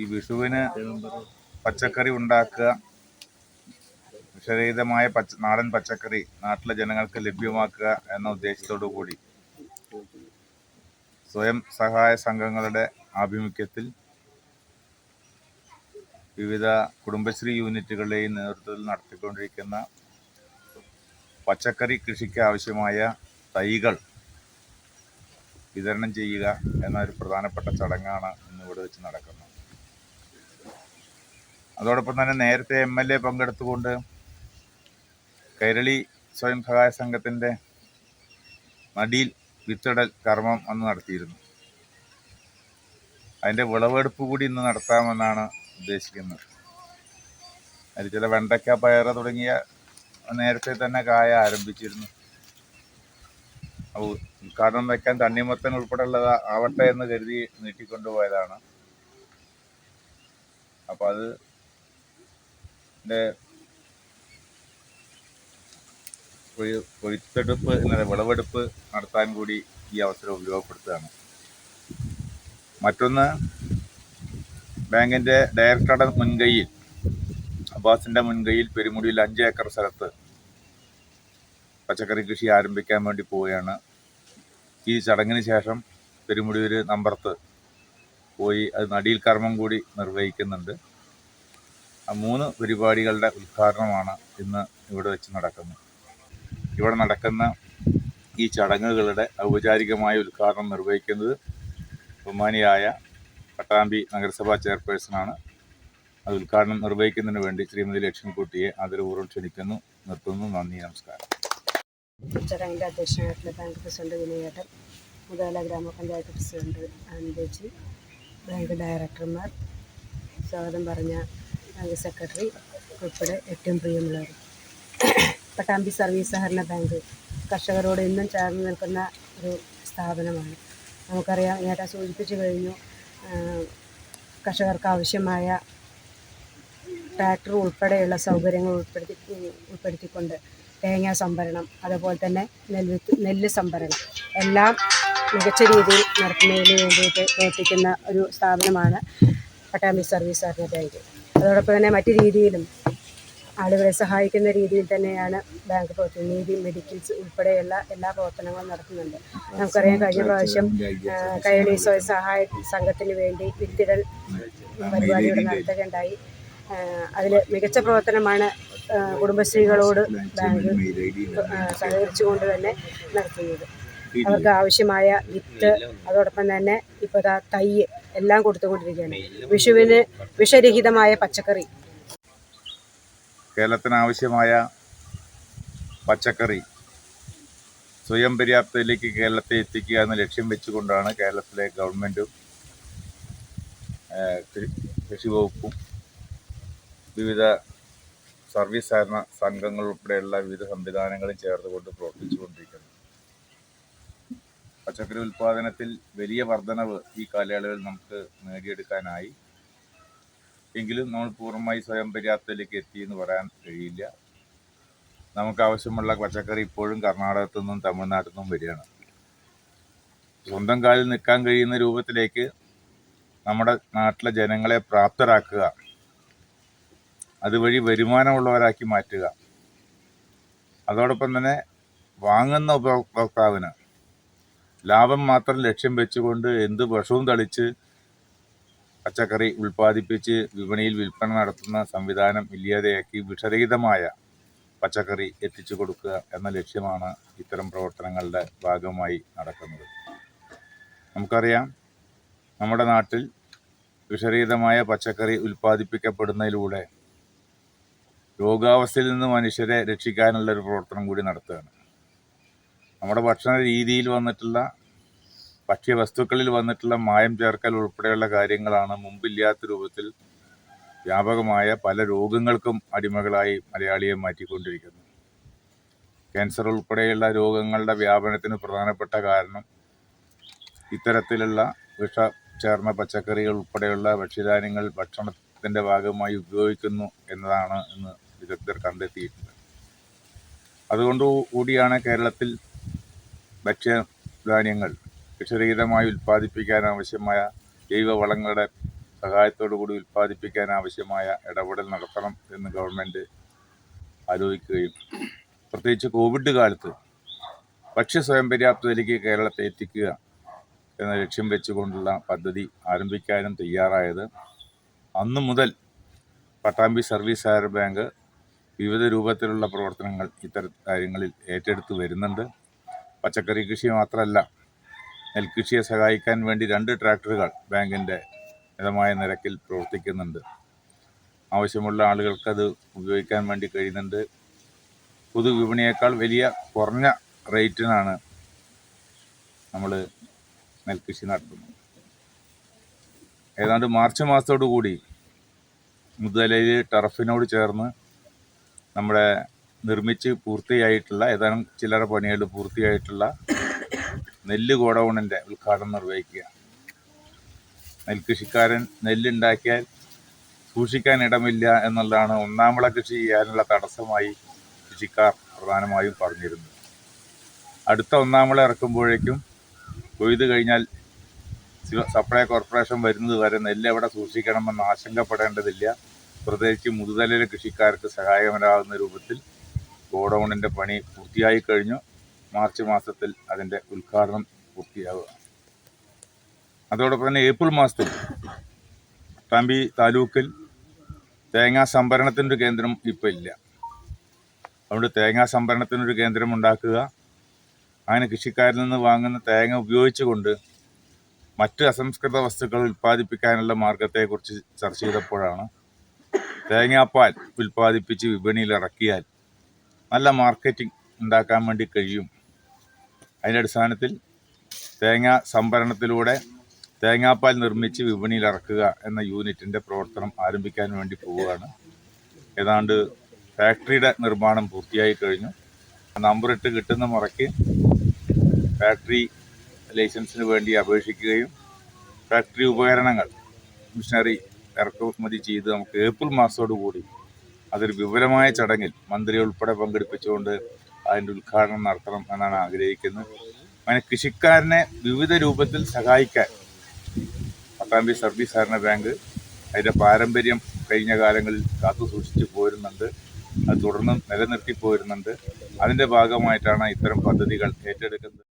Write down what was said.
ഈ വിഷുവിന് പച്ചക്കറി ഉണ്ടാക്കുക. വിഷരഹിതമായ പച്ച നാടൻ പച്ചക്കറി നാട്ടിലെ ജനങ്ങൾക്ക് ലഭ്യമാക്കുക എന്ന ഉദ്ദേശത്തോടു കൂടി. സ്വയം സഹായ സംഘങ്ങളുടെ ആഭിമുഖ്യത്തിൽ വിവിധ കുടുംബശ്രീ യൂണിറ്റുകളുടെയും നേതൃത്വത്തിൽ നടത്തിക്കൊണ്ടിരിക്കുന്ന പച്ചക്കറി കൃഷിക്ക് ആവശ്യമായ തൈകൾ വിതരണം ചെയ്യുക എന്ന ഒരു പ്രധാനപ്പെട്ട ചടങ്ങാണ് ഇന്ന് ഇവിടെ വെച്ച് നടക്കുന്നത്. അതോടൊപ്പം തന്നെ നേരത്തെ എം എൽ എ പങ്കെടുത്തുകൊണ്ട് കൈരളി സ്വയം സഹായ സംഘത്തിന്റെ മടിയിൽ വിത്തിടൽ കർമ്മം അന്ന് നടത്തിയിരുന്നു. അതിന്റെ വിളവെടുപ്പ് കൂടി ഇന്ന് നടത്താമെന്നാണ് ഉദ്ദേശിക്കുന്നത്. അതിൽ ചില വെണ്ടയ്ക്ക പയർ തുടങ്ങിയ നേരത്തെ തന്നെ കായ ആരംഭിച്ചിരുന്നു. ഉദ്ഘാടനം വയ്ക്കാൻ തണ്ണിമത്തൻ ഉൾപ്പെടെയുള്ളത് ആവട്ടെ എന്ന് കരുതി നീട്ടിക്കൊണ്ടുപോയതാണ്. അപ്പോൾ അത് കൊയ്യ് കൊയ്ത്തെടുപ്പ് എന്ന വിളവെടുപ്പ് നടത്താൻ കൂടി ഈ അവസരം ഉപയോഗപ്പെടുത്തുകയാണ്. മറ്റൊന്ന് ബാങ്കിന്റെ ഡയറക്ടറുടെ മുൻകൈയിൽ അബ്ബാസിന്റെ മുൻകൈയിൽ പെരുമുടിയിൽ അഞ്ച് ഏക്കർ സ്ഥലത്ത് പച്ചക്കറി കൃഷി ആരംഭിക്കാൻ വേണ്ടി പോവുകയാണ്. ഈ ചടങ്ങിന് ശേഷം പെരുമുടിയൂർ നമ്പർത്ത് പോയി അത് നടിയിൽ കർമ്മം കൂടി നിർവഹിക്കുന്നുണ്ട്. മൂന്ന് പരിപാടികളുടെ ഉദ്ഘാടനമാണ് ഇന്ന് ഇവിടെ വെച്ച് നടക്കുന്നത്. ഇവിടെ നടക്കുന്ന ഈ ചടങ്ങുകളുടെ ഔപചാരികമായ ഉദ്ഘാടനം നിർവഹിക്കുന്നത് ബഹുമാനിയായ പട്ടാമ്പി നഗരസഭാ ചെയർപേഴ്സണാണ്. അത് ഉദ്ഘാടനം നിർവഹിക്കുന്നതിന് വേണ്ടി ശ്രീമതി ലക്ഷ്മിക്കുട്ടിയെ ആദരപൂർവം ക്ഷണിക്കുന്നു നിർത്തുന്നു. നന്ദി നമസ്കാരം. ചടങ്ങിന്റെ അധ്യക്ഷനായിട്ടുള്ള ബാങ്ക് പ്രസിഡന്റ് വിനയേട്ടൻ മുതല ഗ്രാമപഞ്ചായത്ത് പ്രസിഡന്റ് ആനന്ദേച്ചി ബാങ്ക് ഡയറക്ടർമാർ സ്വാഗതം പറഞ്ഞ ബാങ്ക് സെക്രട്ടറി ഉൾപ്പെടെ ഏറ്റവും പ്രിയമുള്ളവർ. പട്ടാമ്പി സർവീസ് സഹകരണ ബാങ്ക് കർഷകരോട് എന്നും ചേർന്ന് നിൽക്കുന്ന ഒരു സ്ഥാപനമാണ്. നമുക്കറിയാം നേരത്തെ സൂചിപ്പിച്ചു കഴിഞ്ഞു കർഷകർക്ക് ആവശ്യമായ ട്രാക്ടർ ഉൾപ്പെടെയുള്ള സൗകര്യങ്ങൾ ഉൾപ്പെടുത്തി ഉൾപ്പെടുത്തിക്കൊണ്ട് തേങ്ങ സംഭരണം അതുപോലെ തന്നെ നെൽവിത്ത് നെല്ല് സംഭരണം എല്ലാം മികച്ച രീതിയിൽ നടത്തുന്നതിന് വേണ്ടിയിട്ട് പ്രവർത്തിക്കുന്ന ഒരു സ്ഥാപനമാണ് പട്ടാമ്പി സർവീസ് സഹകരണ ബാങ്ക്. അതോടൊപ്പം തന്നെ മറ്റു രീതിയിലും ആളുകളെ സഹായിക്കുന്ന രീതിയിൽ തന്നെയാണ് ബാങ്ക് പ്രവർത്തനം. നീതി മെഡിക്കൽസ് ഉൾപ്പെടെയുള്ള എല്ലാ പ്രവർത്തനങ്ങളും നടത്തുന്നുണ്ട്. നമുക്കറിയാം കഴിഞ്ഞ പ്രാവശ്യം കൈരളി സ്വയം സഹായ സംഘത്തിന് വേണ്ടി വിത്തിടൽ പരിപാടിയുടെ നടത്തുകയുണ്ടായി. അതിൽ മികച്ച പ്രവർത്തനമാണ് കുടുംബശ്രീകളോട് ബാങ്ക് സഹകരിച്ചുകൊണ്ട് തന്നെ നടത്തുന്നത്. അവർക്ക് ആവശ്യമായ വിത്ത് അതോടൊപ്പം തന്നെ ഇപ്പോൾ ഇതാ തൈ എല്ലാം കൊടുത്തുകൊണ്ടിരിക്കുകയാണ്. വിഷുവിന് വിഷരഹിതമായ പച്ചക്കറി. കേരളത്തിന് ആവശ്യമായ പച്ചക്കറി സ്വയം പര്യാപ്തയിലേക്ക് കേരളത്തെ എത്തിക്കുക എന്ന ലക്ഷ്യം വെച്ചുകൊണ്ടാണ് കേരളത്തിലെ ഗവൺമെന്റും കൃഷി വകുപ്പും വിവിധ സർവീസ് സഹകരണ സംഘങ്ങൾ ഉൾപ്പെടെയുള്ള വിവിധ സംവിധാനങ്ങളും ചേർന്നുകൊണ്ട് പ്രവർത്തിച്ചുകൊണ്ടിരിക്കുന്നത് പച്ചക്കറി ഉൽപ്പാദനത്തിൽ വലിയ വർധനവ് ഈ കാലയളവിൽ നമുക്ക് നേടിയെടുക്കാനായി. എങ്കിലും നമ്മൾ പൂർണമായി സ്വയം പര്യാപ്തതയിലേക്ക് എത്തി എന്ന് പറയാൻ കഴിയില്ല. നമുക്ക് ആവശ്യമുള്ള പച്ചക്കറി ഇപ്പോഴും കർണാടകത്തു നിന്നും തമിഴ്നാട്ടിൽ നിന്നും വരികയാണ്. സ്വന്തം കാലിൽ നിൽക്കാൻ കഴിയുന്ന രൂപത്തിലേക്ക് നമ്മുടെ നാട്ടിലെ ജനങ്ങളെ പ്രാപ്തരാക്കുക അതുവഴി വരുമാനമുള്ളവരാക്കി മാറ്റുക. അതോടൊപ്പം തന്നെ വാങ്ങുന്ന ഉപഭോക്താവിന് ലാഭം മാത്രം ലക്ഷ്യം വെച്ചുകൊണ്ട് എന്ത് വിഷവും തളിച്ച് പച്ചക്കറി ഉൽപ്പാദിപ്പിച്ച് വിപണിയിൽ വിൽപ്പന നടത്തുന്ന സംവിധാനം ഇല്ലാതെയാക്കി വിഷരഹിതമായ പച്ചക്കറി എത്തിച്ചു കൊടുക്കുക എന്ന ലക്ഷ്യമാണ് ഇത്തരം പ്രവർത്തനങ്ങളുടെ ഭാഗമായി നടക്കുന്നത്. നമുക്കറിയാം നമ്മുടെ നാട്ടിൽ വിഷരഹിതമായ പച്ചക്കറി ഉൽപ്പാദിപ്പിക്കപ്പെടുന്നതിലൂടെ രോഗാവസ്ഥയിൽ നിന്ന് മനുഷ്യരെ രക്ഷിക്കാനുള്ള ഒരു പ്രവർത്തനം കൂടി നടത്തുകയാണ്. നമ്മുടെ ഭക്ഷണ രീതിയിൽ വന്നിട്ടുള്ള ഭക്ഷ്യവസ്തുക്കളിൽ വന്നിട്ടുള്ള മായം ചേർക്കൽ ഉൾപ്പെടെയുള്ള കാര്യങ്ങളാണ് മുമ്പില്ലാത്ത രൂപത്തിൽ വ്യാപകമായ പല രോഗങ്ങൾക്കും അടിമകളായി മലയാളിയെ മാറ്റിക്കൊണ്ടിരിക്കുന്നത്. ക്യാൻസർ ഉൾപ്പെടെയുള്ള രോഗങ്ങളുടെ വ്യാപനത്തിന് പ്രധാനപ്പെട്ട കാരണം ഇത്തരത്തിലുള്ള വിഷ ചേർന്ന പച്ചക്കറികൾ ഉൾപ്പെടെയുള്ള ഭക്ഷ്യധാന്യങ്ങൾ ഭക്ഷണത്തിന്റെ ഭാഗമായി ഉപയോഗിക്കുന്നു എന്നതാണ് ഇന്ന് വിദഗ്ധർ കണ്ടെത്തിയിട്ടുണ്ട് അതുകൊണ്ട് കൂടിയാണ് കേരളത്തിൽ ഭക്ഷ്യധാന്യങ്ങൾ വിഷരഹിതമായി ഉൽപ്പാദിപ്പിക്കാനാവശ്യമായ ജൈവവളങ്ങളുടെ സഹായത്തോടു കൂടി ഉൽപ്പാദിപ്പിക്കാൻ ആവശ്യമായ ഇടപെടൽ നടത്തണം എന്ന് ഗവൺമെന്റ് ആലോചിക്കുകയും. പ്രത്യേകിച്ച് കോവിഡ് കാലത്ത് ഭക്ഷ്യ സ്വയം പര്യാപ്തതയിലേക്ക് കേരളത്തെ എത്തിക്കുക എന്ന ലക്ഷ്യം വെച്ചുകൊണ്ടുള്ള പദ്ധതി ആരംഭിക്കാനും തയ്യാറായത്. അന്നു മുതൽ പട്ടാമ്പി സർവീസ് സഹകരണ ബാങ്ക് വിവിധ രൂപത്തിലുള്ള പ്രവർത്തനങ്ങൾ ഇത്തരം കാര്യങ്ങളിൽ ഏറ്റെടുത്ത് വരുന്നുണ്ട്. പച്ചക്കറി കൃഷി മാത്രമല്ല നെൽകൃഷിയെ സഹായിക്കാൻ വേണ്ടി രണ്ട് ട്രാക്ടറുകൾ ബാങ്കിന്റെ മിതമായ നിരക്കിൽ പ്രവർത്തിക്കുന്നുണ്ട്. ആവശ്യമുള്ള ആളുകൾക്കത് ഉപയോഗിക്കാൻ വേണ്ടി കഴിയുന്നുണ്ട്. പൊതുവിപണിയേക്കാൾ വലിയ കുറഞ്ഞ റേറ്റിനാണ് നമ്മൾ നെൽകൃഷി നടത്തുന്നത്. ഏതാണ്ട് മാർച്ച് മാസത്തോടു കൂടി മുതലയിൽ ടറഫിനോട് ചേർന്ന് നമ്മുടെ നിർമ്മിച്ച് പൂർത്തിയായിട്ടുള്ള ഏതാനും ചില്ലറ പണികൾ പൂർത്തിയായിട്ടുള്ള നെല്ല് ഗോഡൗണിന്റെ ഉദ്ഘാടനം നിർവഹിക്കുക. നെൽകൃഷിക്കാരൻ നെല്ലുണ്ടാക്കിയാൽ സൂക്ഷിക്കാൻ ഇടമില്ല എന്നുള്ളതാണ് ഒന്നാമള കൃഷി ചെയ്യാനുള്ള തടസ്സമായി കൃഷിക്കാർ പ്രധാനമായും പറഞ്ഞിരുന്നത്. അടുത്ത ഒന്നാമള ഇറക്കുമ്പോഴേക്കും കൊയ്ത് കഴിഞ്ഞാൽ സപ്ലൈ കോർപ്പറേഷൻ വരുന്നത് വരെ നെല്ല് എവിടെ സൂക്ഷിക്കണമെന്ന് ആശങ്കപ്പെടേണ്ടതില്ല. പ്രത്യേകിച്ച് മുതുതലയിലെ കൃഷിക്കാർക്ക് സഹായകരാകുന്ന രൂപത്തിൽ ഗോഡൗണിന്റെ പണി പൂർത്തിയായി കഴിഞ്ഞു. മാർച്ച് മാസത്തിൽ അതിന്റെ ഉദ്ഘാടനം പൂർത്തിയാവുക. അതോടൊപ്പം തന്നെ ഏപ്രിൽ മാസത്തിൽ തമ്പി താലൂക്കിൽ തേങ്ങാ സംഭരണത്തിനൊരു കേന്ദ്രം ഇപ്പോൾ ഇല്ല. അതുകൊണ്ട് തേങ്ങാ സംഭരണത്തിനൊരു കേന്ദ്രം ഉണ്ടാക്കുക. അങ്ങനെ കൃഷിക്കാരിൽ നിന്ന് വാങ്ങുന്ന തേങ്ങ ഉപയോഗിച്ചുകൊണ്ട് മറ്റ് അസംസ്കൃത വസ്തുക്കൾ ഉൽപ്പാദിപ്പിക്കാനുള്ള മാർഗത്തെക്കുറിച്ച് ചർച്ച ചെയ്തപ്പോഴാണ് തേങ്ങാപ്പാൽ ഉൽപ്പാദിപ്പിച്ച് വിപണിയിൽ ഇറക്കിയാൽ നല്ല മാർക്കറ്റിംഗ് ഉണ്ടാക്കാൻ വേണ്ടി കഴിയും. അതിന്റെ അടിസ്ഥാനത്തിൽ തേങ്ങ സംഭരണത്തിലൂടെ തേങ്ങാപ്പാൽ നിർമ്മിച്ച് വിപണിയിൽ ഇറക്കുക എന്ന യൂണിറ്റിന്റെ പ്രവർത്തനം ആരംഭിക്കാൻ വേണ്ടി പോവുകയാണ്. ഏതാണ്ട് ഫാക്ടറിയുടെ നിർമ്മാണം പൂർത്തിയായി കഴിഞ്ഞു. നമ്പർ ഇട്ട് കിട്ടുന്ന മുറയ്ക്ക് ഫാക്ടറി ലൈസൻസിന് വേണ്ടി അപേക്ഷിക്കുകയും ഫാക്ടറി ഉപകരണങ്ങൾ മിഷനറി ഇറക്കുമതി ചെയ്ത് നമുക്ക് ഏപ്രിൽ മാസത്തോടു കൂടി അതൊരു വിപുലമായ ചടങ്ങിൽ മന്ത്രി ഉൾപ്പെടെ പങ്കെടുപ്പിച്ചുകൊണ്ട് അതിന്റെ ഉദ്ഘാടനം നടത്തണം എന്നാണ് ആഗ്രഹിക്കുന്നത്. അങ്ങനെ കൃഷിക്കാരനെ വിവിധ രൂപത്തിൽ സഹായിക്കാൻ പത്താംബി സർവീസ് സഹകരണ ബാങ്ക് അതിന്റെ പാരമ്പര്യം കഴിഞ്ഞ കാലങ്ങളിൽ കാത്തു സൂക്ഷിച്ചു പോരുന്നുണ്ട്. അത് തുടർന്ന് നിലനിർത്തി പോരുന്നുണ്ട്. അതിന്റെ ഭാഗമായിട്ടാണ് ഇത്തരം പദ്ധതികൾ ഏറ്റെടുക്കുന്നത്.